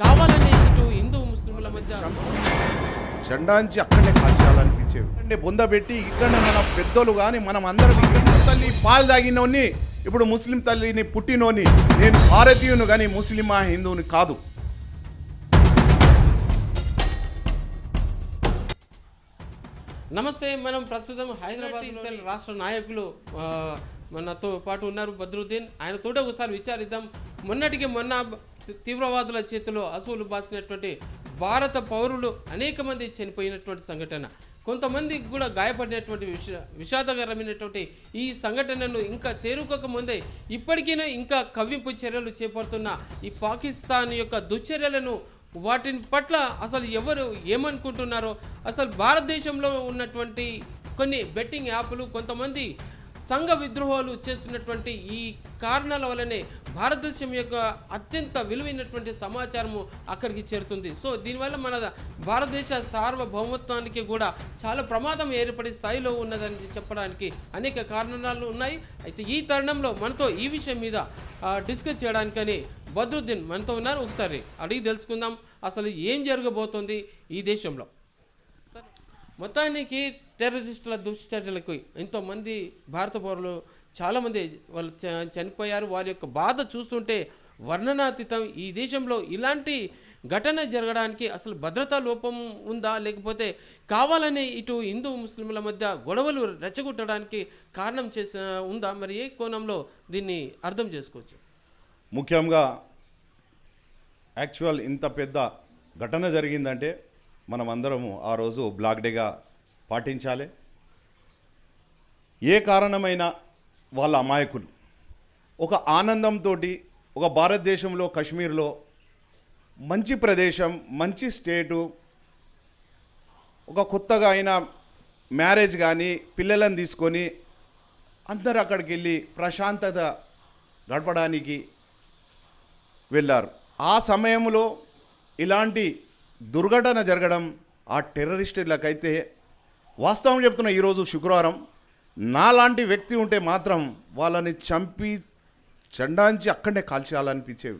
కావాలని ఇటు హిందూ ముస్లింల మధ్య జెండాంచి అక్కడనే కాల్చాలనిపించేవి. అంటే బొంద పెట్టి ఇక్కడనే మన పెద్దోళ్ళు కానీ మనం అందరం ఇక్కడ తల్లి పాలు తాగినోని ఇప్పుడు ముస్లిం తల్లిని పుట్టినోని నేను భారతీయుని కానీ ముస్లిమా హిందువుని కాదు. నమస్తే మనం ప్రస్తుతం హైదరాబాద్ రాష్ట్ర నాయకులు మనతో పాటు ఉన్నారు బద్రుద్దీన్. ఆయనతోటే ఒకసారి విచారిద్దాం. మొన్నటికి మొన్న తీవ్రవాదుల చేతిలో అసూలు బాసినటువంటి భారత పౌరులు అనేక మంది చనిపోయినటువంటి సంఘటన. కొంతమందికి కూడా గాయపడినటువంటి విష విషాదకరమైనటువంటి ఈ సంఘటనను ఇంకా తేరుకోక ముందే ఇప్పటికైనా ఇంకా కవ్వింపు చర్యలు చేపడుతున్న ఈ పాకిస్తాన్ యొక్క దుశ్చర్యలను వాటిని పట్ల అసలు ఎవరు ఏమనుకుంటున్నారో అసలు భారతదేశంలో ఉన్నటువంటి కొన్ని బెట్టింగ్ యాప్లు కొంతమంది సంఘ విద్రోహాలు చేస్తున్నటువంటి ఈ కారణాల వల్లనే భారతదేశం యొక్క అత్యంత విలువైనటువంటి సమాచారము అక్కడికి చేరుతుంది. సో దీనివల్ల మన భారతదేశ సార్వభౌమత్వానికి కూడా చాలా ప్రమాదం ఏర్పడే స్థాయిలో ఉన్నదని చెప్పడానికి అనేక కారణాలు ఉన్నాయి. అయితే ఈ తరుణంలో మనతో ఈ విషయం మీద డిస్కస్ చేయడానికని బద్రుద్దీన్ మనతో ఉన్నారు. ఒకసారి అడిగి తెలుసుకుందాం. అసలు ఏం జరగబోతోంది ఈ దేశంలో? మొత్తానికి టెర్రరిస్టుల దుశ్చర్యలకు ఎంతోమంది భారత పౌరులు చాలామంది వాళ్ళు చ- చనిపోయారు. వారి యొక్క బాధ చూస్తుంటే వర్ణనాతీతం. ఈ దేశంలో ఇలాంటి ఘటన జరగడానికి అసలు భద్రతా లోపం ఉందా? లేకపోతే కావాలని ఇటు హిందూ ముస్లింల మధ్య గొడవలు రెచ్చగొట్టడానికి కారణం చేసి ఉందా? మరి ఏ కోణంలో దీన్ని అర్థం చేసుకోవచ్చు? ముఖ్యంగా యాక్చువల్ ఇంత పెద్ద ఘటన జరిగిందంటే మనం అందరము ఆ రోజు బ్లాక్ డేగా పాటించాలి. ఏ కారణమైన వాళ్ళ అమాయకులు. ఒక ఆనందంతో ఒక భారతదేశంలో కశ్మీర్లో మంచి ప్రదేశం మంచి స్టేటు ఒక కొత్తగా అయిన మ్యారేజ్ కానీ పిల్లలను తీసుకొని అందరు అక్కడికి వెళ్ళి ప్రశాంతత గడపడానికి వెళ్ళారు. ఆ సమయంలో ఇలాంటి దుర్ఘటన జరగడం ఆ టెర్రరిస్టులకైతే వాస్తవం చెప్తున్న ఈరోజు శుక్రవారం నాలాంటి వ్యక్తి ఉంటే మాత్రం వాళ్ళని చంపి చండాంచి అక్కడనే కాల్చేయాలనిపించే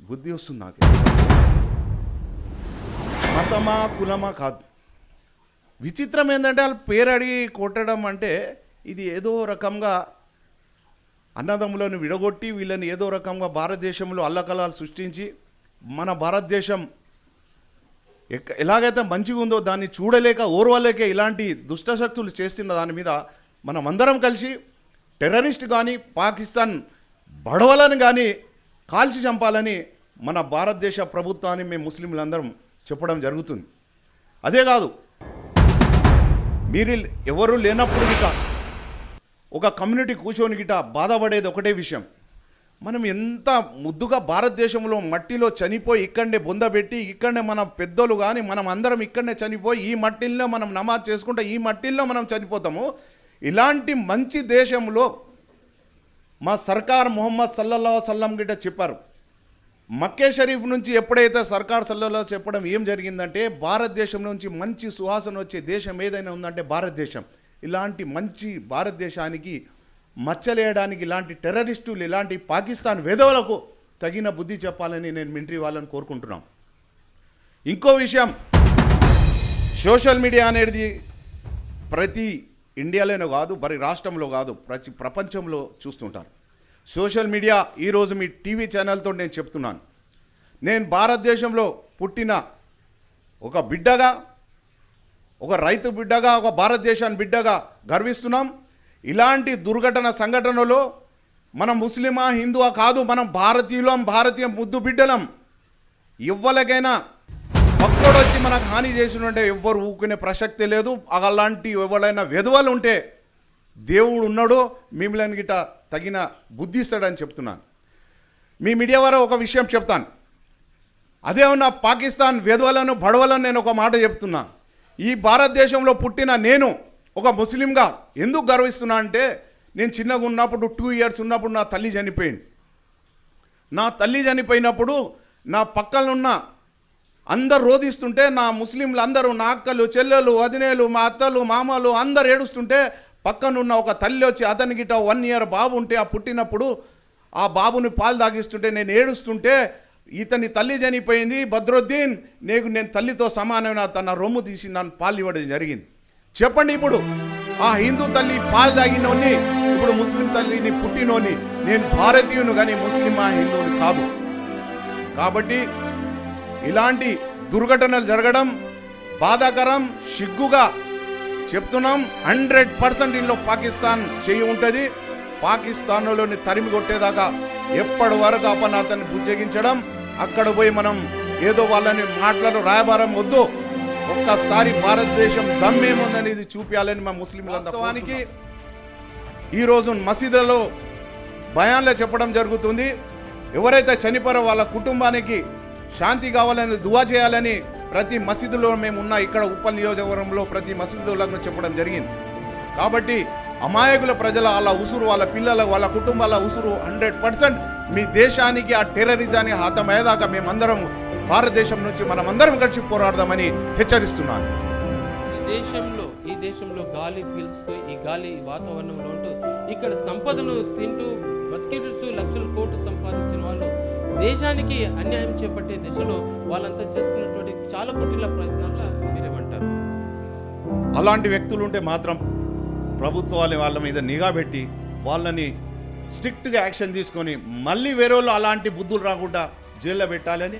బుద్ధి వస్తుంది నాకు. మతమా కులమా కాదు. విచిత్రం ఏంటంటే వాళ్ళు పేరు అడిగి కొట్టడం అంటే ఇది ఏదో రకంగా అన్నదమ్ములను విడగొట్టి వీళ్ళని ఏదో రకంగా భారతదేశంలో అల్లకలాలు సృష్టించి మన భారతదేశం ఎలాగైతే మంచిగా ఉందో దాన్ని చూడలేక ఓర్వలేక ఇలాంటి దుష్టశక్తులు చేస్తున్న దాని మీద మనం అందరం కలిసి టెర్రరిస్ట్ కానీ పాకిస్తాన్ బడవలను కానీ కాల్చి చంపాలని మన భారతదేశ ప్రభుత్వాన్ని మేము ముస్లింలందరం చెప్పడం జరుగుతుంది. అదే కాదు మీరు ఎవరు లేనప్పుడు గిట ఒక కమ్యూనిటీ కూర్చొని గిట బాధపడేది ఒకటే విషయం. మనం ఎంత ముద్దుగా భారతదేశంలో మట్టిలో చనిపోయి ఇక్కడనే బొందబెట్టి ఇక్కడనే మన పెద్దోళ్ళు కానీ మనం అందరం ఇక్కడనే చనిపోయి ఈ మట్టిల్లో మనం నమాజ్ చేసుకుంటే ఈ మట్టిల్లో మనం చనిపోతాము. ఇలాంటి మంచి దేశంలో మా సర్కార్ మొహమ్మద్ సల్లల్లా సల్లం గిట్ట చెప్పారు. మక్కే షరీఫ్ నుంచి ఎప్పుడైతే సర్కార్ సల్లల్లా చెప్పడం ఏం జరిగిందంటే భారతదేశం నుంచి మంచి సువాసన వచ్చే దేశం ఏదైనా ఉందంటే భారతదేశం. ఇలాంటి మంచి భారతదేశానికి మచ్చలేయడానికి ఇలాంటి టెర్రరిస్టులు ఇలాంటి పాకిస్తాన్ వేదవులకు తగిన బుద్ధి చెప్పాలని నేను మిలిటరీ వాళ్ళని కోరుకుంటున్నాం. ఇంకో విషయం సోషల్ మీడియా అనేది ప్రతి ఇండియాలోనే కాదు మరి రాష్ట్రంలో కాదు ప్రతి ప్రపంచంలో చూస్తుంటారు. సోషల్ మీడియా ఈరోజు మీ టీవీ ఛానల్తో నేను చెప్తున్నాను. నేను భారతదేశంలో పుట్టిన ఒక బిడ్డగా ఒక రైతు బిడ్డగా ఒక భారతదేశాన్ని బిడ్డగా గర్విస్తున్నాం. ఇలాంటి దుర్ఘటన సంఘటనలో మనం ముస్లిమా హిందువా కాదు మనం భారతీయులం భారతీయ ముద్దు బిడ్డలం. ఎవ్వలకైనా భక్తుడు వచ్చి మనకు హాని చేసినంటే ఎవ్వరు ఊకునే ప్రసక్తి లేదు. అలాంటి ఎవరైనా వెధవలు ఉంటే దేవుడు ఉన్నాడు మిమ్మల్ని గిట తగిన బుద్ధిస్తాడని చెప్తున్నాను. మీ మీడియా వారు ఒక విషయం చెప్తాను. అదే ఉన్న పాకిస్తాన్ వెధవలను బడవలను నేను ఒక మాట చెప్తున్నా. ఈ భారతదేశంలో పుట్టిన నేను ఒక ముస్లింగా ఎందుకు గర్విస్తున్నా అంటే నేను చిన్నగా ఉన్నప్పుడు టూ ఇయర్స్ ఉన్నప్పుడు నా తల్లి చనిపోయింది. నా తల్లి చనిపోయినప్పుడు నా పక్కనున్న అందరు రోధిస్తుంటే నా ముస్లింలు అందరూ నా అక్కలు చెల్లెలు వదినేలు మా అత్తలు మామలు అందరు ఏడుస్తుంటే పక్కనున్న ఒక తల్లి వచ్చి అతని వన్ ఇయర్ బాబు ఉంటే ఆ పుట్టినప్పుడు ఆ బాబుని పాలు తాగిస్తుంటే నేను ఏడుస్తుంటే ఇతని తల్లి చనిపోయింది భద్రుద్దీన్ నీకు నేను తల్లితో సమానమైన తన రొమ్ము తీసి నన్ను పాలు ఇవ్వడం జరిగింది. చెప్పండి ఇప్పుడు. ఆ హిందూ తల్లి పాలు తాగినోని ఇప్పుడు ముస్లిం తల్లిని పుట్టినోని నేను భారతీయును కానీ ముస్లిం ఆ హిందువుని కాదు. కాబట్టి ఇలాంటి దుర్ఘటనలు జరగడం బాధాకరం సిగ్గుగా చెప్తున్నాం. హండ్రెడ్ పర్సెంట్ ఇంట్లో పాకిస్తాన్ చేయి ఉంటుంది. పాకిస్తాన్లోని తరిమి కొట్టేదాకా ఎప్పటి వరకు అపనాథాన్ని బుజ్జగించడం? అక్కడ పోయి మనం ఏదో వాళ్ళని మాట్లాడు రాయబారం వద్దు. ఒక్కసారి భారతదేశం దమ్మేముందనేది చూపించాలని మా ముస్లింలందరికి ఈరోజు మసీదులలో భయాన్లో చెప్పడం జరుగుతుంది. ఎవరైతే చనిపోయారో వాళ్ళ కుటుంబానికి శాంతి కావాలని దువా చేయాలని ప్రతి మసీదులో మేము ఉన్న ఇక్కడ ఉప్పల్ నియోజకవర్గంలో ప్రతి మసీదులకు చెప్పడం జరిగింది. కాబట్టి అమాయకుల ప్రజల వాళ్ళ ఉసురు వాళ్ళ పిల్లల వాళ్ళ కుటుంబాల ఉసురు హండ్రెడ్ పర్సెంట్ మీ దేశానికి ఆ టెర్రరిజాన్ని హతమయ్యేదాకా మేమందరం భారతదేశం నుంచి మనమందరం కలిసి పోరాడదామని హెచ్చరిస్తున్నాను. ఈ దేశంలో ఈ దేశంలో గాలి పీల్చుతూ ఈ గాలి వాతావరణంలో ఉంటూ ఇక్కడ సంపదను తింటూ బతికిడుతూ లక్షల కోట్లు సంపాదించిన వాళ్ళు దేశానికి అన్యాయం చేపట్టే దిశలో వాళ్ళంతా చేస్తున్నటువంటి చాలా కుటిల ప్రయత్నాల మీరేమంటారు? అలాంటి వ్యక్తులు ఉంటే మాత్రం ప్రభుత్వాలు వాళ్ళ మీద నిఘా పెట్టి వాళ్ళని స్ట్రిక్ట్గా యాక్షన్ తీసుకొని మళ్ళీ వేరే వాళ్ళు అలాంటి బుద్ధులు రాకుండా జైల్లో పెట్టాలని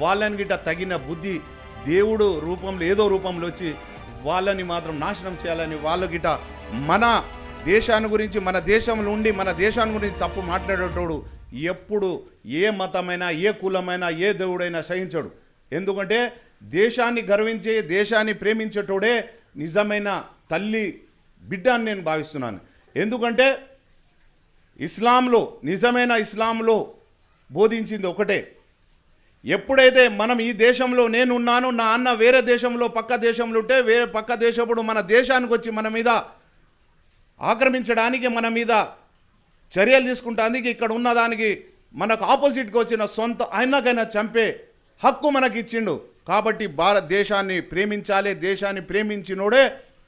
వాళ్ళని గిట్ట తగిన బుద్ధి దేవుడు రూపంలో ఏదో రూపంలో వచ్చి వాళ్ళని మాత్రం నాశనం చేయాలని వాళ్ళ గిట్ట మన దేశాన్ని గురించి మన దేశంలో ఉండి మన దేశాన్ని గురించి తప్పు మాట్లాడేటోడు ఎప్పుడు ఏ మతమైనా ఏ కులమైనా ఏ దేవుడైనా సహించడు. ఎందుకంటే దేశాన్ని గర్వించే దేశాన్ని ప్రేమించేటోడే నిజమైన తల్లి బిడ్డ అని నేను భావిస్తున్నాను. ఎందుకంటే ఇస్లాంలో నిజమైన ఇస్లాంలో బోధించింది ఒకటే. ఎప్పుడైతే మనం ఈ దేశంలో నేనున్నాను నా అన్న వేరే దేశంలో పక్క దేశంలో ఉంటే వేరే పక్క దేశప్పుడు మన దేశానికి వచ్చి మన మీద ఆక్రమించడానికి మన మీద చర్యలు తీసుకుంటానికి ఇక్కడ ఉన్నదానికి మనకు ఆపోజిట్గా వచ్చిన సొంత ఆయనకైనా చంపే హక్కు మనకి ఇచ్చిండు కాబట్టి భారతదేశాన్ని ప్రేమించాలి దేశాన్ని ప్రేమించినోడే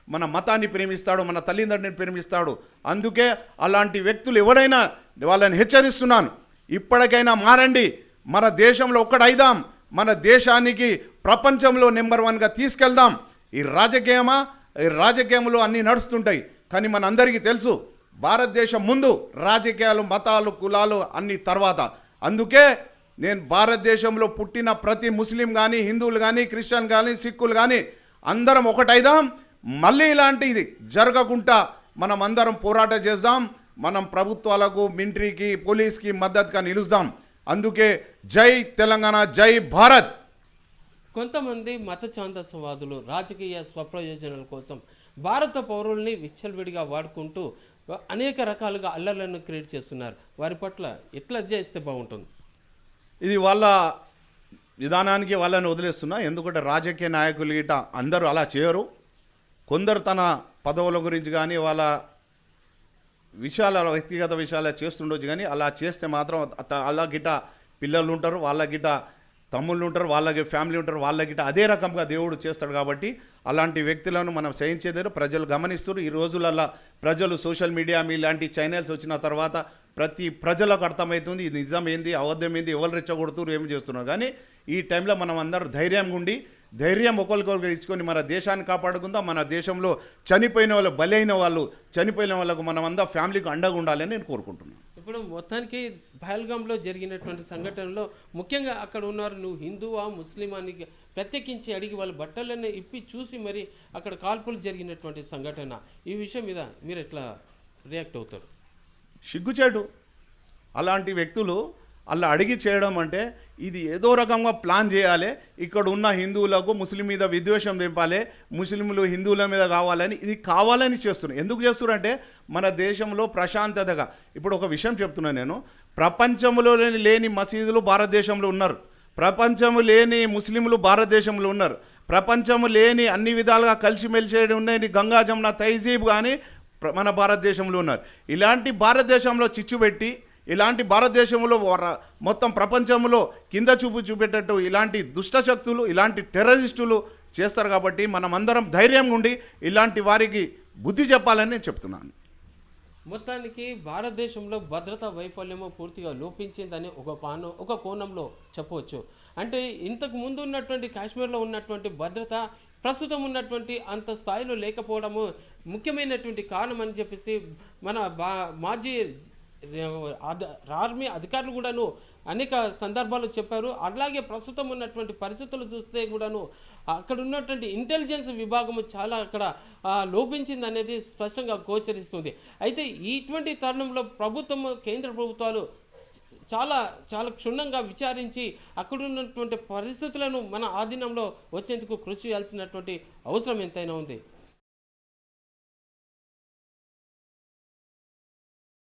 మన మతాన్ని ప్రేమిస్తాడు మన తల్లిదండ్రుని ప్రేమిస్తాడు. అందుకే అలాంటి వ్యక్తులు ఎవరైనా వాళ్ళని హెచ్చరిస్తున్నాను. ఇప్పటికైనా మారండి. మన దేశంలో ఒక్కడైదాం. మన దేశానికి ప్రపంచంలో నెంబర్ వన్గా తీసుకెళ్దాం. ఈ రాజకీయమా? ఈ రాజకీయంలో అన్నీ నడుస్తుంటాయి. కానీ మన అందరికీ తెలుసు భారతదేశం ముందు రాజకీయాలు మతాలు కులాలు అన్ని తర్వాత. అందుకే నేను భారతదేశంలో పుట్టిన ప్రతి ముస్లిం కానీ హిందువులు కానీ క్రిస్టియన్ కానీ సిక్కులు కానీ అందరం ఒకటైదాం. మళ్ళీ ఇలాంటిది జరగకుండా మనం అందరం పోరాటం చేద్దాం. మనం ప్రభుత్వాలకు మిలిటరీకి పోలీస్కి మద్దతుగా నిలుస్తాం. అందుకే జై తెలంగాణ జై భారత్. కొంతమంది మత ఛాందసవాదులు రాజకీయ స్వప్రయోజనాల కోసం భారత పౌరుల్ని విచ్చలవిడిగా వాడుకుంటూ అనేక రకాలుగా అల్లర్లను క్రియేట్ చేస్తున్నారు. వారి పట్ల ఎట్లా చేస్తే బాగుంటుంది? ఇది వాళ్ళ విధానానికి వాళ్ళని వదిలేస్తున్నా. ఎందుకంటే రాజకీయ నాయకులు గిట అందరూ అలా చేయరు. కొందరు తన పదవుల గురించి కానీ వాళ్ళ విషయాల వ్యక్తిగత విషయాలు చేస్తుండొచ్చు కానీ అలా చేస్తే మాత్రం అలా గిట్ట పిల్లలు ఉంటారు వాళ్ళ గిట్ట తమ్ముళ్ళు ఉంటారు వాళ్ళకి ఫ్యామిలీ ఉంటారు వాళ్ళ గిట్ట అదే రకంగా దేవుడు చేస్తాడు కాబట్టి అలాంటి వ్యక్తులను మనం సహించేదారు ప్రజలు గమనిస్తారు ఈ రోజులల్లా ప్రజలు సోషల్ మీడియా మీ లాంటి ఛానల్స్ వచ్చిన తర్వాత ప్రతి ప్రజలకు అర్థమవుతుంది ఇది నిజం ఏంది అబద్ధం ఏంది ఎవరు రెచ్చగొడుతున్నారు ఏమి చేస్తున్నారు. కానీ ఈ టైంలో మనం అందరూ ధైర్యంగా ఉండి ధైర్యం ఒకరికొకరు ఇచ్చుకొని మన దేశాన్ని కాపాడుకుందాం మన దేశంలో చనిపోయిన వాళ్ళు బలైన వాళ్ళు చనిపోయిన వాళ్ళకు మనం అంతా ఫ్యామిలీకి అండగా ఉండాలని నేను కోరుకుంటున్నాను. ఇప్పుడు మొత్తానికి పహల్గాంలో జరిగినటువంటి సంఘటనలో ముఖ్యంగా అక్కడ ఉన్నారు నువ్వు హిందువా ముస్లిం అని ప్రత్యేకించి అడిగి వాళ్ళ బట్టలన్నీ ఇప్పి చూసి మరి అక్కడ కాల్పులు జరిగినటువంటి సంఘటన. ఈ విషయం మీద మీరు ఎట్లా రియాక్ట్ అవుతారు? సిగ్గుచేటు. అలాంటి వ్యక్తులు అలా అడిగి చేయడం అంటే ఇది ఏదో రకంగా ప్లాన్ చేయాలి. ఇక్కడ ఉన్న హిందువులకు ముస్లిం మీద విద్వేషం తెంపాలి ముస్లింలు హిందువుల మీద కావాలని ఇది కావాలని చేస్తున్నారు. ఎందుకు చేస్తున్నారంటే మన దేశంలో ప్రశాంతతగా. ఇప్పుడు ఒక విషయం చెప్తున్నాను నేను. ప్రపంచంలో లేని మసీదులు భారతదేశంలో ఉన్నారు. ప్రపంచము లేని ముస్లింలు భారతదేశంలో ఉన్నారు. ప్రపంచము లేని అన్ని విధాలుగా కలిసిమెలిసేది ఉన్నాయి గంగా జమున తైజీబ్ కానీ మన భారతదేశంలో ఉన్నారు. ఇలాంటి భారతదేశంలో చిచ్చు పెట్టి ఇలాంటి భారతదేశంలో మొత్తం ప్రపంచంలో కింద చూపు చూపెట్టట్టు ఇలాంటి దుష్టశక్తులు ఇలాంటి టెర్రరిస్టులు చేస్తారు కాబట్టి మనం అందరం ధైర్యంగా ఉండి ఇలాంటి వారికి బుద్ధి చెప్పాలని నేను చెప్తున్నాను. మొత్తానికి భారతదేశంలో భద్రతా వైఫల్యము పూర్తిగా లోపించిందని ఒక కోణం ఒక కోణంలో చెప్పవచ్చు. అంటే ఇంతకు ముందు ఉన్నటువంటి కాశ్మీర్లో ఉన్నటువంటి భద్రత ప్రస్తుతం ఉన్నటువంటి అంత స్థాయిలో లేకపోవడము ముఖ్యమైనటువంటి కారణం అని చెప్పేసి మన బా మాజీ ఆర్మీ అధికారులు కూడాను అనేక సందర్భాలు చెప్పారు. అలాగే ప్రస్తుతం ఉన్నటువంటి పరిస్థితులు చూస్తే కూడాను అక్కడ ఉన్నటువంటి ఇంటెలిజెన్స్ విభాగము చాలా అక్కడ లోపించింది అనేది స్పష్టంగా గోచరిస్తుంది. అయితే ఇటువంటి తరుణంలో ప్రభుత్వము కేంద్ర ప్రభుత్వాలు చాలా చాలా క్షుణ్ణంగా విచారించి అక్కడ ఉన్నటువంటి పరిస్థితులను మన ఆధీనంలో వచ్చేందుకు కృషి చేయాల్సినటువంటి అవసరం ఎంతైనా ఉంది.